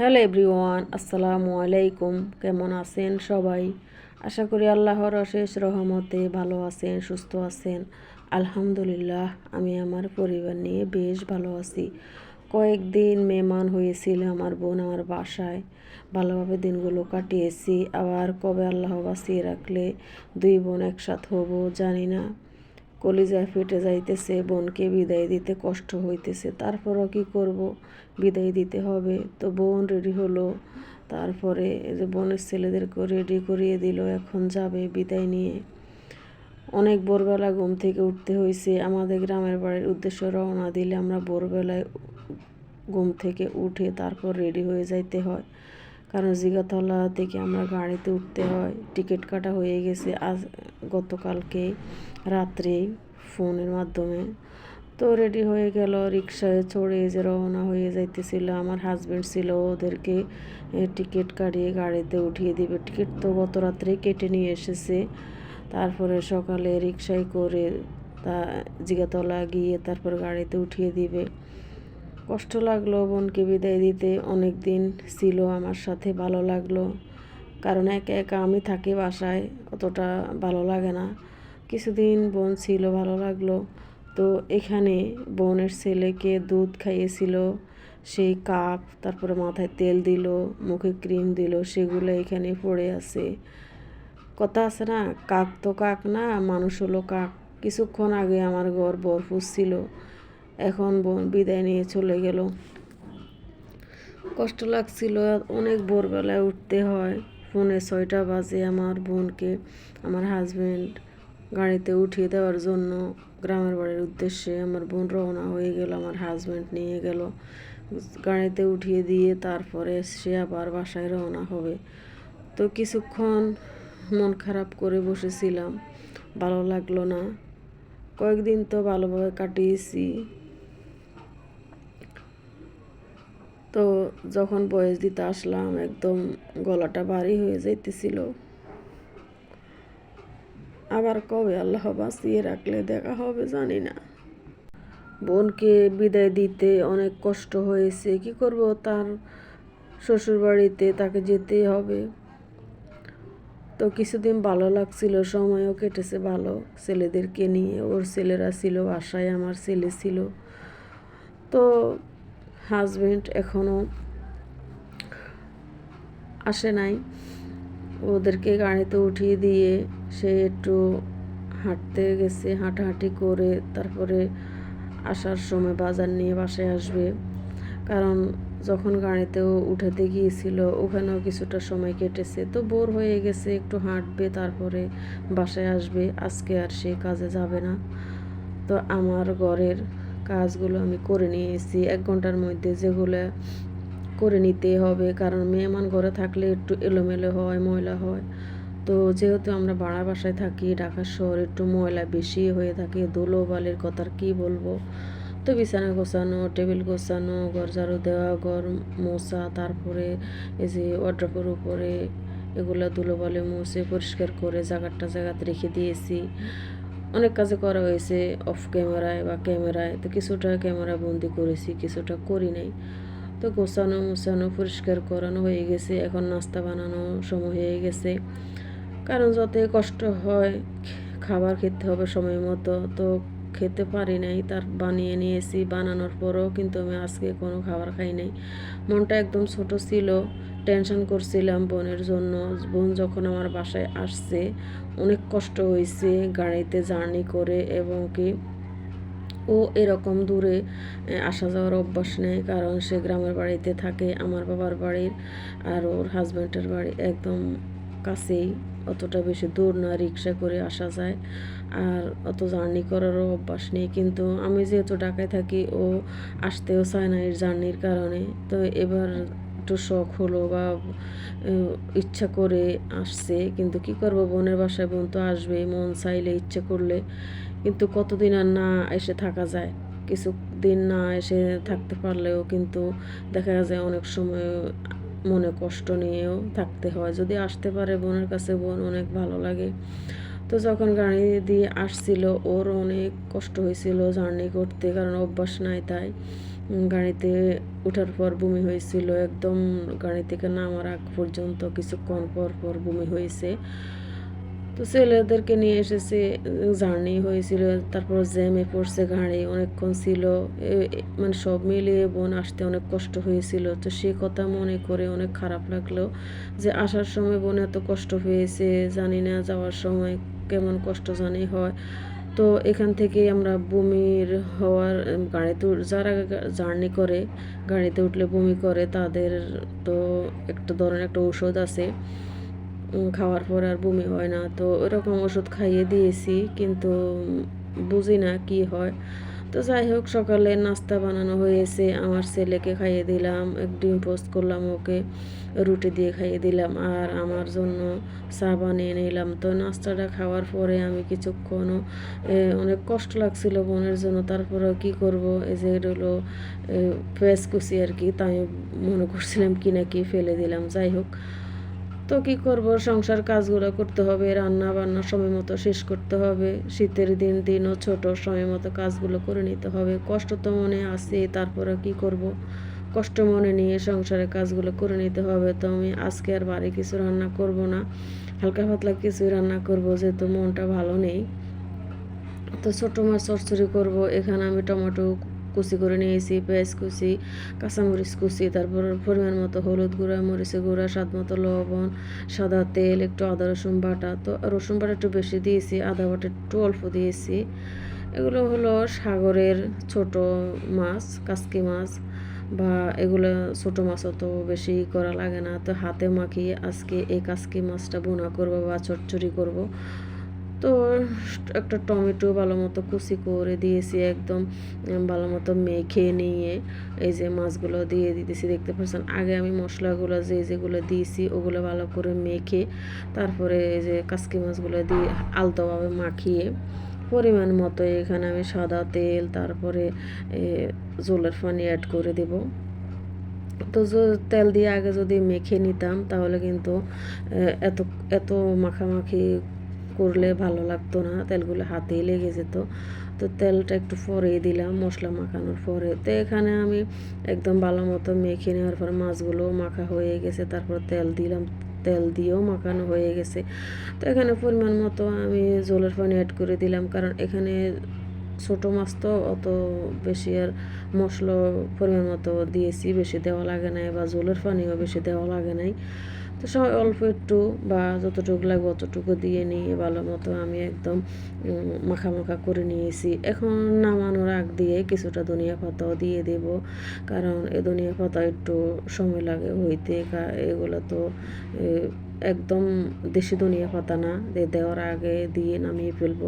Hello everyone, আসসালামু আলাইকুম। কেমন আছেন সবাই? আশা করি আল্লাহর অশেষ রহমতে ভালো আছেন, সুস্থ আছেন। আলহামদুলিল্লাহ, আমি আমার পরিবার নিয়ে বেশ ভালো আছি। কয়েকদিন মেহমান হয়েছিল আমার বোন আমার বাসায়। ভালোভাবে দিনগুলো কাটিয়েছি। আবার কবে আল্লাহ বাঁচিয়ে রাখলে দুই বোন একসাথে হব জানি না। কলিজা ফেটে যাইতেছে, বোনকে বিদায় দিতে কষ্ট হইতেছে। তারপরও কি করব? বিদায় দিতে হবে। তো বোন রেডি হলো। তারপরে যে বোনের ছেলেদেরকে রেডি করিয়ে দিল। এখন যাবে বিদায় নিয়ে। অনেক ভোরবেলা ঘুম থেকে উঠতে হয়েছে আমাদের গ্রামের বাড়ির উদ্দেশ্য রওনা দিলে আমরা ভোরবেলায় ঘুম থেকে উঠে তারপর রেডি হয়ে যাইতে হয়। কারণ জিগাতলা থেকে আমরা গাড়িতে উঠতে হয়। টিকিট কাটা হয়ে গেছে আজ, গতকালকে রাত্রে ফোনের মাধ্যমে। তো রেডি হয়ে গেল রিক্সায় চড়ে যে রওনা হয়ে যাইতেছিল। আমার হাজব্যান্ড ছিল, ওদেরকে টিকিট কাটিয়ে গাড়িতে উঠিয়ে দিবে। টিকিট তো গত রাত্রে কেটে নিয়ে এসেছে। তারপরে সকালে রিক্সায় করে তা, জিগাতলা গিয়ে তারপর গাড়িতে উঠিয়ে দিবে। কষ্ট লাগল, বোনকে বিদায় দিতে। অনেক দিন ছিল আমার সাথে, ভালো লাগল। কারণ একা একা আমি থাকি বাসায়, অতটা ভালো লাগে না। কিছুদিন বোন ছিল, ভালো লাগল। তো এখানে বোনের ছেলেকে দুধ খাইয়েছিল, সেই কাপ, তারপরে মাথায় তেল দিল, মুখে ক্রিম দিল, সেগুলো এখানে পড়ে আছে। কথা আছে না, কাক তো কাক না, মানুষ হলো কাক। কিছুক্ষণ আগে আমার ঘর বরফুস ছিল। এখন বোন বিদায় নিয়ে চলে গেল। কষ্ট লাগছিল, অনেক ভোরবেলায় উঠতে হয়। ফোনে ছয়টা বাজে আমার বোনকে, আমার হাজব্যান্ড গাড়িতে উঠিয়ে দেওয়ার জন্য। গ্রামের বাড়ির উদ্দেশ্যে আমার বোন রওনা হয়ে গেল, আমার হাজব্যান্ড নিয়ে গেল। গাড়িতে উঠিয়ে দিয়ে তারপরে সে আবার বাসায় রওনা হবে। তো কিছুক্ষণ মন খারাপ করে বসেছিলাম, ভালো লাগল না। কয়েকদিন তো ভালোভাবে কাটিয়েছি। তো যখন বয়স দিতে আসলাম, একদম গলাটা ভারী হয়ে যাইতেছিল। আবার কবে আল্লাহ বাঁচিয়ে রাখলে দেখা হবে জানি না। বোনকে বিদায় দিতে অনেক কষ্ট হয়েছে, কি করব? তার শ্বশুর বাড়িতে তাকে যেতেই হবে। তো কিছুদিন ভালো লাগছিল, সময়ও কেটেছে ভালো। ছেলেদেরকে নিয়ে, ওর ছেলেরা ছিল, বাসায় আমার ছেলে ছিল। তো হাজবেন্ড এখনও আসে নাই। ওদেরকে গাড়িতে উঠিয়ে দিয়ে সে একটু হাঁটতে গেছে, হাঁটাহাঁটি করে তারপরে আসার সময় বাজার নিয়ে বাসায় আসবে। কারণ যখন গাড়িতেও উঠাতে গিয়েছিল, ওখানেও কিছুটা সময় কেটেছে। তো বোর হয়ে গেছে, একটু হাঁটবে, তারপরে বাসায় আসবে। আজকে আর সে কাজে যাবে না। তো আমার ঘরের কাজগুলো আমি করে নিয়েছি। এক ঘণ্টার মধ্যে যেগুলো করে নিতে হবে, কারণ মেহমান ঘরে থাকলে একটু এলোমেলো হয়, ময়লা হয়। তো যেহেতু আমরা ভাড়া বাসায় থাকি, ঢাকা শহর একটু ময়লা বেশি হয়ে থাকে, ধুলো বালির কথার কি বলব। তো বিছানা গোছানো, টেবিল গোছানো, ঘর ঝাড়ু দেওয়া, ঘর মোছা, তারপরে এই যে ওয়ার্ড্রপের উপরে এগুলো ধুলো বালি মুছে পরিষ্কার করে জায়গাটা জায়গাতে রেখে দিয়েছি। অনেক কাজে করা হয়েছে অফ ক্যামেরায় বা ক্যামেরায় তো কিছুটা ক্যামেরা বন্দি করেছি, কিছুটা করি নাই। তো গোছানো, মোছানো, পরিষ্কার করানো হয়ে গেছে। এখন নাস্তা বানানো সময় হয়ে গেছে। কারণ যতই কষ্ট হয়, খাবার খেতে হবে সময় মতো। তো খেতে পারি নাই, তার বানিয়ে নিয়েছি। বানানোর পরও কিন্তু আমি আজকে কোনো খাবার খাই নাই। মনটা একদম ছোট ছিল। টেনশন করছিলাম বোনের জন্য। বোন যখন আমার বাসায় আসছে, অনেক কষ্ট হয়েছে গাড়িতে জার্নি করে এবং কি ও এরকম দূরে আসা যাওয়ার অভ্যাস নেই কারণ সে গ্রামের বাড়িতে থাকে, আমার বাবার বাড়ির আর ওর হাজব্যান্ডের বাড়ি একদম কাছেই। অতটা বেশি দূর না, রিক্সা করে আসা যায়। আর অত জার্নি করারও অভ্যাস নেই। কিন্তু আমি যেহেতু ঢাকায় থাকি, ও আসতেও চায় না এর জার্নির কারণে। তো এবার একটু শখ হলো বা ইচ্ছা করে আসছে, কিন্তু কি করব? বোনের বাসায় বোন তো আসবেই মন চাইলে ইচ্ছে করলে, কিন্তু কতদিন আর না এসে থাকা যায়? কিছু দিন না এসে থাকতে পারলেও কিন্তু দেখা যায় অনেক সময় মনে কষ্ট নিয়েও থাকতে হয়। যদি আসতে পারে বোনের কাছে, বোন অনেক ভালো লাগে। তো যখন গাড়ি দিয়ে আসছিল, ওর অনেক কষ্ট হয়েছিল জার্নি করতে, কারণ অভ্যাস নাই তাই। গাড়িতে ওঠার পর বমি হয়েছিল, একদম গাড়ি থেকে নামার আগ পর্যন্ত কিছুক্ষণ পর পর বমি হয়েছে। তো ছেলেদেরকে নিয়ে এসেছে, জার্নি হয়েছিল, তারপর জ্যামে পড়ছে গাড়ি, অনেকক্ষণ ছিল। মানে সব মিলিয়ে বোন আসতে অনেক কষ্ট হয়েছিল। তো সে কথা মনে করে অনেক খারাপ লাগল যে আসার সময় বোন এত কষ্ট পেয়েছে, জানি না যাওয়ার সময় কেমন কষ্ট জানি হয়। তো এখান থেকে আমরা বমির হওয়ার গাড়িতে যারা জার্নি করে, গাড়িতে উঠলে বমি করে, তাদের তো একটা ধরনের একটা ওষুধ আছে। খাওয়ার পর আর বমি হয় না। তো ওরকম ওষুধ খাইয়ে দিয়েছি, কিন্তু বুঝি না কি হয়। তো যাই হোক, সকালে নাস্তা বানানো হয়েছে। আমার ছেলেকে খাইয়ে দিলাম ডিম পোস্ট করলাম ওকে। রুটি দিয়ে খাইয়ে দিলাম। আর আমার জন্য চা বানিয়ে নিলাম তো নাস্তাটা খাওয়ার পরে আমি কিছুক্ষণও অনেক কষ্ট লাগছিল বোনের জন্য। তারপরেও কি করব? এই যে হলো পেঁয়াজ কুচি আর কি। তাই মনে করছিলাম কি না কি ফেলে দিলাম। যাই হোক, তো কি করব? সংসার কাজগুলো করতে হবে, রান্না বান্না সময় মতো শেষ করতে হবে। শীতের দিন দিনও ছোট, সময় মতো কাজগুলো করে নিতে হবে। কষ্ট তো মনে আছে তারপরে কি করব? কষ্ট মনে নিয়ে সংসারের কাজগুলো করে নিতে হবে, তো আমি আজকে আর বাড়ি কিছু রান্না করব না। হালকা পাতলা কিছু রান্না করব, যেহেতু মনটা ভালো নেই। তো ছোটো মাছ চচ্চড়ি করব, এখানে আমি টমেটো কুচি করে নিয়েছি, পেঁয়াজ কুচি, কাঁচামরিচ কুচি, তারপর পরিমাণ মতো হলুদ গুঁড়া, মরিচের গুঁড়া, স্বাদ মতো লবণ, সাদা তেল, একটু আদা, রসুন বাটা। তো রসুন বাটা একটু বেশি দিয়েছি, আদা বাটা একটু অল্প দিয়েছি। এগুলো হলো সাগরের ছোট মাছ, কাসকি মাছ। বা এগুলো ছোট মাছ অত বেশি করা লাগে না। তো হাতে মাখিয়ে আজকে এই কাসকি মাছটা বোনা করব বা চচ্চড়ি করব। তো একটা টমেটো ভালো মতো কুচি করে দিয়েছি একদম ভালো মতো মেখে নিয়ে এই যে মাছগুলো দিয়ে দিতেছি। দেখতে পাচ্ছেন, আগে আমি মশলাগুলো যে যেগুলো দিয়েছি ওগুলো ভালো করে মেখে তারপরে এই যে কাসকি মাছগুলো দিয়ে আলতোভাবে মাখিয়ে পরিমাণ মতো এখানে আমি সাদা তেল, তারপরে জলের পানি অ্যাড করে দেব। তো তেল দিয়ে আগে যদি মেখে নিতাম, তাহলে কিন্তু এত এত মাখামাখি করলে ভালো লাগতো না, তেলগুলো হাতেই লেগে যেত। তো তেলটা একটু পরেই দিলাম, মশলা মাখানোর পরে। তো এখানে আমি একদম ভালো মতো মেখে নেওয়ার পর মাছগুলো মাখা হয়ে গেছে, তারপর তেল দিলাম। তেল দিয়েও মাখানো হয়ে গেছে। তো এখানে পরিমাণ মতো আমি জলের পানি অ্যাড করে দিলাম, কারণ এখানে ছোটো মাছ তো অত বেশি আর মশলা পরিমাণ মতো দিয়েছি, বেশি দেওয়া লাগে নাই বা জলের পানিও বেশি দেওয়া লাগে নাই। তো সবাই অল্প একটু বা যতটুকু লাগবে অতটুকু দিয়ে নিয়ে ভালো মতো আমি একদম মাখা মাখা করে নিয়েছি। এখন নামানোর আগ দিয়ে কিছুটা ধনিয়া পাতাও দিয়ে দেব, কারণ এই ধনিয়া পাতা একটু সময় লাগে হইতে এগুলো তো একদম দেশি ধনিয়া পাতা না দেওয়ার আগে দিয়ে নামিয়ে ফেলব।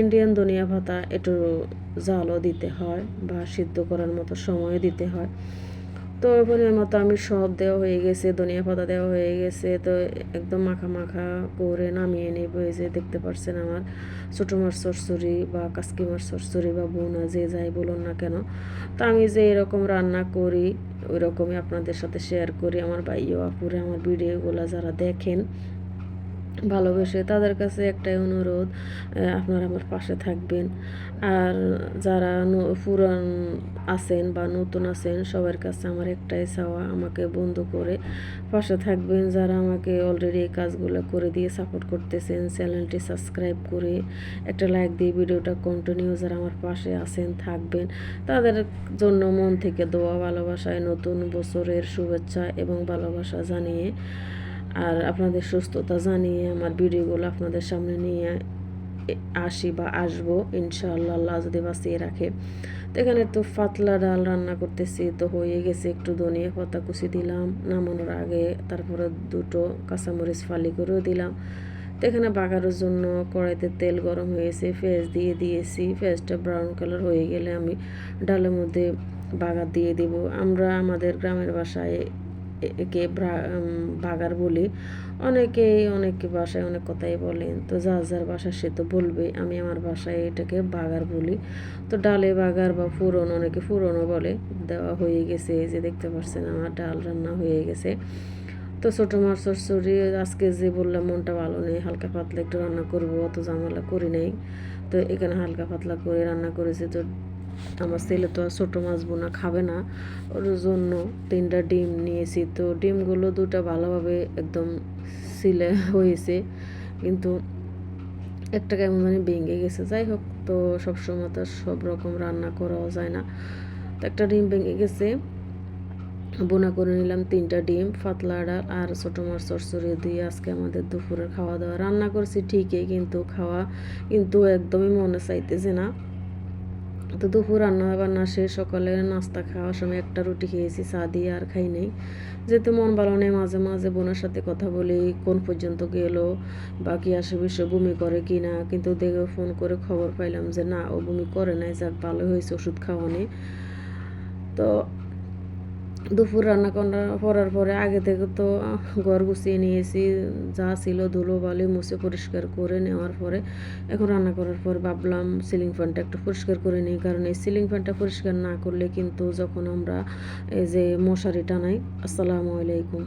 ইন্ডিয়ান ধনিয়া পাতা একটু জালও দিতে হয় বা সিদ্ধ করার মতো সময় দিতে হয়। তো পরিমাণ মতো আমি সব দেওয়া হয়ে গেছে, ধনিয়া পাতা দেওয়া হয়ে গেছে, তো একদম মাখা মাখা করে নামিয়ে নেব। এই যে দেখতে পারছেন আমার ছোটো মাছ সরসরি বা কাসকি মাছ সরসরি বা বোনা, যে যাই বলুন না কেন। তো আমি যে এরকম রান্না করি ওই রকমই আপনাদের সাথে শেয়ার করি। আমার ভাইও আপুরে আমার ভিডিওগুলো যারা দেখেন ভালোবেসে, তাদের কাছে একটাই অনুরোধ আপনারা আমার পাশে থাকবেন। আর যারা পুরান আছেন বা নতুন আছেন, সবার কাছে আমার একটাই চাওয়া, আমাকে বন্ধু করে পাশে থাকবেন। যারা আমাকে অলরেডি এই কাজগুলো করে দিয়ে সাপোর্ট করতেছেন, চ্যানেলটি সাবস্ক্রাইব করে একটা লাইক দিয়ে ভিডিওটা কন্টিনিউ যারা আমার পাশে আছেন, থাকবেন। তাদের জন্য মন থেকে দোয়া, ভালোবাসায় নতুন বছরের শুভেচ্ছা এবং ভালোবাসা জানিয়ে আর আপনাদের সুস্থতা জানিয়ে, আমার ভিডিওগুলো আপনাদের সামনে নিয়ে আসি বা আসব, ইনশাআল্লাহ আল্লাহ যদি বাঁচিয়ে রাখে। তো এখানে একটু পাতলা ডাল রান্না করতেছি, তো হয়ে গেছে একটু ধনিয়া পাতা কুচি দিলাম, নামানোর আগে তারপরে দুটো কাঁচামরিচ ফালি করেও দিলাম। তো এখানে বাগারের জন্য কড়াইতে তেল গরম হয়েছে, পেঁয়াজ দিয়ে দিয়েছি, পেঁয়াজটা ব্রাউন কালার হয়ে গেলে আমি ডালের মধ্যে বাগার দিয়ে দেব। আমরা আমাদের গ্রামের বাসায় একে বাগার বলি। অনেকেই অনেক বাসায় অনেক কথাই বলেন। তো যার যার বাসা সে তো বলবেই আমি আমার বাসায় এটাকে বাগার বলি। তো ডালে বাগার বা ফুরন, অনেকে ফুরনও বলে। দেওয়া হয়ে গেছে এই যে দেখতে পাচ্ছেন আমার ডাল রান্না হয়ে গেছে। তো ছোটো মাছ চচ্চড়ি, আজকে যে বললাম মনটা ভালো নেই, হালকা পাতলা একটু রান্না করব, অত ঝামেলা করি নাই। তো এখানে হালকা পাতলা করে রান্না করেছি। তো আমার ছেলে তো আর ছোটো মাছ বোনা খাবে না। ওর জন্য তিনটা ডিম নিয়েছি। তো ডিমগুলো দুটা ভালোভাবে একদম সিলে হয়েছে। কিন্তু একটা কেমন জানি ভেঙে গেছে। যাই হোক, তো সবসময় তো সব রকম রান্না করাও যায় না। তো একটা ডিম ভেঙে গেছে। বোনা করে নিলাম তিনটা ডিম, পাতলা ডাল আর ছোটো মাছ চরচড়ি দিয়ে আজকে আমাদের দুপুরের খাওয়া দাওয়া রান্না করছি ঠিকই, কিন্তু খাওয়া কিন্তু একদমই মনে চাইতেছে না। তো দুপুর রান্না বান্না শেষ সকালে নাস্তা খাওয়ার সময় একটা রুটি খেয়েছি, চা দিয়ে আর খাই নেই। যেহেতু মন ভালো নেই, মাঝে মাঝে বোনের সাথে কথা বলি, কোন পর্যন্ত গেলো বা কি আসে বিষয়, বমি করে কি না, কিন্তু দেখে ফোন করে খবর পাইলাম যে না, ও বমি করে নাই, যাক ভালো হয়েছে, ওষুধ খাওয়ানি। তো দুপুর রান্না করা করার পরে আগে থেকে তো ঘর গুছিয়ে নিয়েছি, যা ছিল ধুলো বালি মুছে পরিষ্কার করে নেওয়ার পরে এখন রান্না করার পর ভাবলাম সিলিং ফ্যানটা একটু পরিষ্কার করে নিই। কারণ এই সিলিং ফ্যানটা পরিষ্কার না করলে কিন্তু যখন আমরা এই যে মশারি টানাই আসসালামু আলাইকুম।